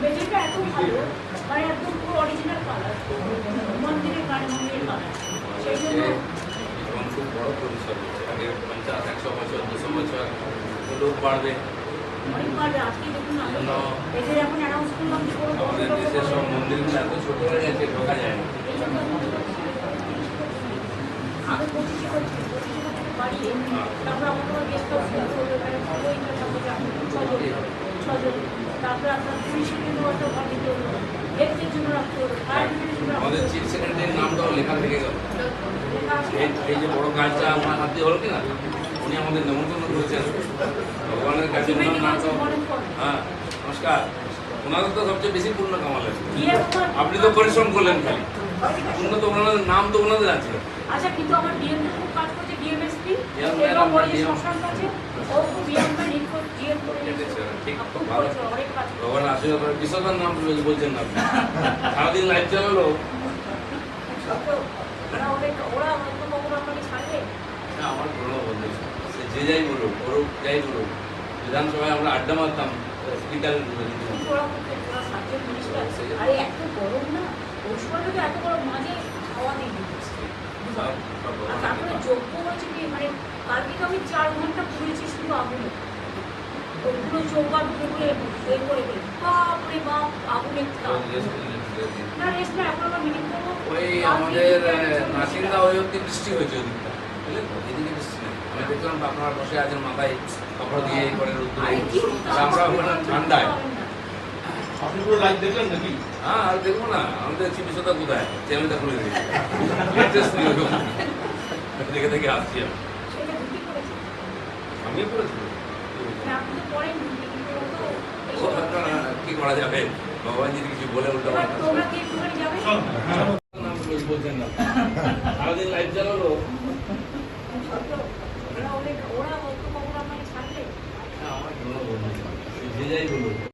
মেঝেটা এত ভালো মানে একদম বড় পরিসর পঞ্চাশ একশো বছর দুশো বছর লোক বাড়বে অনেক বাড়বে আজকে দেখুন আমি এই যে এখন অ্যানাউন্স করলাম মন্দিরগুলো এত ছোট হয়ে গেছে, ঢোকা যায় না। আমাদের চিফ সেক্রেটারির নামটাও লেখা থেকে গেল। এই যে বড় কাজটা আমার হাত দিয়ে হলো কিনা উনি আমাদের নেমন্তন্ন করেছেন। ভগবানের কাছে হ্যাঁ নমস্কার। ওনাদের তো সবচেয়ে বেশি পূর্ণ কামাল আছে। আপনি তো পরিশ্রম করলেন খালি। পূর্ণ তো ওনাদের নাম তো ওনাদের আছে। আচ্ছা কিন্তু আমার ডিএম খুব কাজ করছে ডিএমএসপি এবং ওই শ্মশান আছে ও খুব ডিএম নিট করে ডিএম করে ঠিক খুব ভালো। ভগবান আশীর্বাদ করে। বিশ্বকার নাম বলছেন না আপনি। সারাদিন লাইভ চালালো ওরা হয়তো কখনো আপনাকে ছাড়বে? না, আমার পুরোনো বন্ধু সে যে যাই বলুক করুক যাই বলুক বিধানসভায় আমরা আড্ডা মারতাম স্পিকার ওরা ওরা সাবজেক্ট মিনিস্টার আরে এত গরম না ওই সময় তো এত গরম মাঝে খাওয়া দিয়ে আর তারপরে যোগ্য হচ্ছে কি মানে কালকে আমি চার ঘণ্টা পুড়েছি শুধু আগুনে ওইগুলো চৌকা ঢুকে করে করে করে বাপরে বাপ আগুনের না রেস্ট না এখন আমরা মিটিং করব ওই আমাদের নাসিন্দা ওই অব্দি বৃষ্টি হয়েছে ওদিকটা। বুঝলেন এদিকে বৃষ্টি নেই। আমি দেখলাম আপনারা বসে আছেন মাথায় কাপড় দিয়ে করে আমরা ঠান্ডায়। আপনি পুরো লাইভ দেখলেন নাকি? হ্যাঁ আর দেখব না। আমাদের কোথায়? চ্যানেলটা খুলে দেখে। দেখে আসছি আমি। পড়েছে কি করা যাবে? ভগবান যদি কিছু বলে উল্টো বলছেন না সারাদিন লাইভ চালালো যে যাই বলুক।